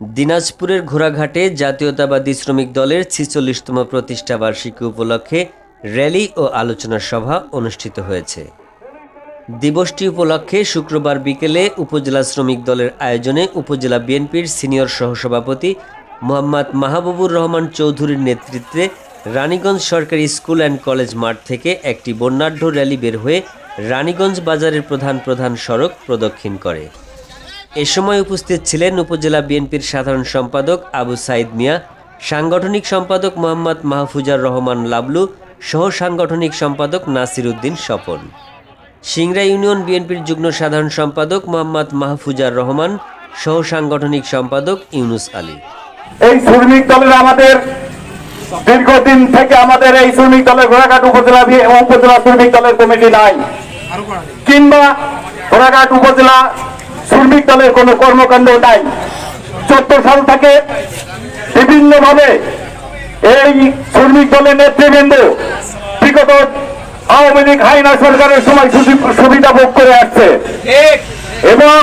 দিনাজপুরের ঘোড়াঘাটে জাতীয়তাবাদী শ্রমিক দলের ছিচল্লিশতম প্রতিষ্ঠা বার্ষিকী উপলক্ষে র্যালি ও আলোচনা সভা অনুষ্ঠিত হয়েছে। দিবসটি উপলক্ষে শুক্রবার বিকেলে উপজেলা শ্রমিক দলের আয়োজনে উপজেলা বিএনপির সিনিয়র সহসভাপতি মোহাম্মদ মাহবুবুর রহমান চৌধুরীর নেতৃত্বে রানীগঞ্জ সরকারি স্কুল অ্যান্ড কলেজ মাঠ থেকে একটি বর্ণাঢ্য র্যালি বের হয়ে রানীগঞ্জ বাজারের প্রধান প্রধান সড়ক প্রদক্ষিণ করে। এ সময় উপস্থিত ছিলেন উপজেলা বিএনপির সাধারণ সম্পাদক আবু সাইদ মিয়া, সাংগঠনিক সম্পাদক মোহাম্মদ মাহফুজার রহমান লাবলু সহ সাংগঠনিক সম্পাদক নাসির উদ্দিন স্বপন। সিংড়া ইউনিয়ন বিএনপির যুগ্ম সাধারণ সম্পাদক মোহাম্মদ মাহফুজার রহমান সহ সাংগঠনিক সম্পাদক ইউনুস আলী। এই শ্রমিক দলের আমাদের দীর্ঘদিন থেকে আমাদের এই শ্রমিক দলের ঘোড়াঘাট উপজেলা উপজেলা শ্রমিক দলের কমিটি নাই। কিংবা ঘোড়াঘাট উপজেলা শ্রমিক দলের কোনো কর্মকাণ্ড নাই। চোদ্দ সাল থেকে বিভিন্ন ভাবে এই শ্রমিক দলের নেতৃবৃন্দ বিগত আওয়ামী লীগ, হাইনা সরকারের সময় সুবিধা ভোগ করে আসছে। এবং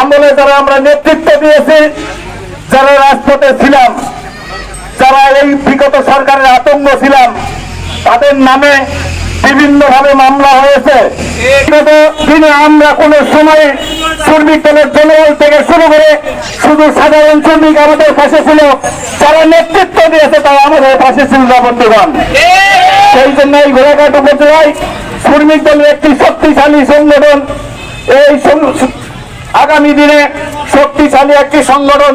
আমলে যারা আমরা নেতৃত্ব দিয়েছি, যারা রাজপথে ছিলাম, যারা এই বিগত সরকারের আতঙ্ক ছিলাম, তাদের নামে বিভিন্ন ভাবে মামলা হয়েছে। দিনে আমরা কোন সময় শ্রমিক দলের জনবল থেকে শুরু করে শুধু সাধারণ শ্রমিক আমাদের পাশে ছিল, যারা নেতৃত্ব দিয়েছে তারা আমাদের পাশে ছিল বন্ধুগণ। সেই জন্য এই ঘোড়াঘাট উপজেলায় শ্রমিক দলের একটি শক্তিশালী সংগঠন, এই আগামী দিনে শক্তিশালী একটি সংগঠন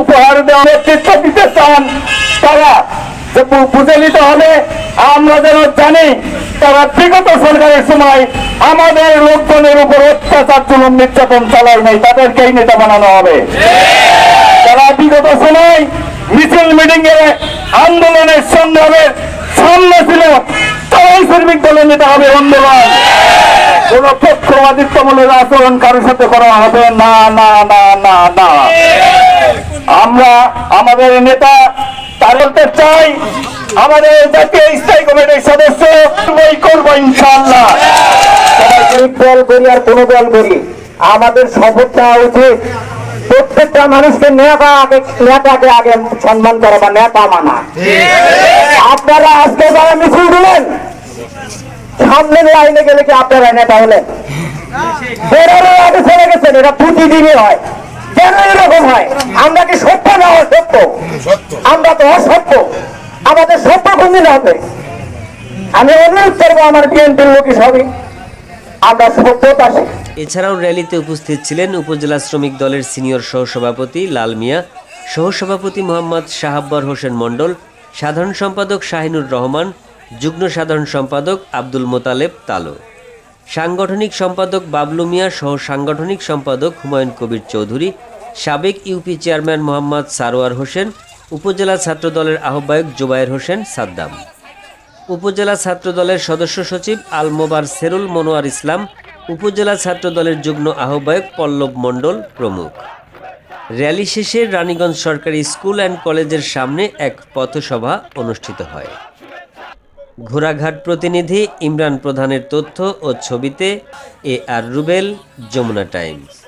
উপহার দেওয়া নেতৃত্ব দিতে চান তারা। যে বুঝে নিতে হবে আমরা যেন জানি তারা বিগত সরকারের সময় আমাদের লোকজনের উপর অত্যাচার জুলুম নির্যাতন চালায় নাই, তাদেরকেই নেতা বানানো হবে। তারা বিগত সময় মিছিল মিটিং এ আন্দোলনের সংগ্রামের সামনে ছিল, তারাই শ্রমিক দলে নেতা হবে আন্দোলন। কোন পক্ষপাতিত্বমূলক আচরণ কারোর সাথে করা হবে? না না না না না। আমরা আমাদের নেতা তার বলতে চাই, আমাদের জাতীয় স্থায়ী কমিটির সদস্য করব ইনশাল্লাহ দল করি আর দল করি, আমাদের উচিত। প্রত্যেকটা মানুষকে নেতা আগে, নেতাকে আগে সম্মান করা বা নেতা মানা। আপনারা আজকে যারা মিছিল দিলেন, সামনের লাইনে গেলে কি আপনারা নেতা হলেন? বেরোনোর আগে চলে গেছেন এটা প্রতিদিনই হয় কেন এরকম হয় আমরা কি সত্য না অসত্য আমরা তো অসত্য আমাদের সত্য কোনদিন হবে। আমি অনুরোধ করব আমার বিএনপির লোক সবই আমরা সত্যতা শিখি এছাড়াও র্যালিতে উপস্থিত ছিলেন উপজেলা শ্রমিক দলের সিনিয়র সহসভাপতি লাল মিয়া, সহসভাপতি মোহাম্মদ শাহাব্বর হোসেন মণ্ডল, সাধারণ সম্পাদক শাহিনুর রহমান, যুগ্ম সাধারণ সম্পাদক আব্দুল মোতালেব তালো। সাংগঠনিক সম্পাদক বাবলু মিয়া সহ সাংগঠনিক সম্পাদক হুমায়ুন কবির চৌধুরী, সাবেক ইউপি চেয়ারম্যান মোহাম্মদ সারোয়ার হোসেন উপজেলা ছাত্র দলের আহ্বায়ক জুবায়ের হোসেন সাদ্দাম। উপজেলা ছাত্র দলের সদস্য সচিব আলমোবার সেরুল মনোয়ার ইসলাম, উপজেলা ছাত্র দলের যুগ্ম আহ্বায়ক পল্লব মণ্ডল প্রমুখ। র্যালি শেষে রানীগঞ্জ সরকারি স্কুল অ্যান্ড কলেজের সামনে এক পথসভা অনুষ্ঠিত হয়। ঘোড়াঘাট প্রতিনিধি ইমরান প্রধানের তথ্য ও ছবিতে A R Rubel, Jamuna Times.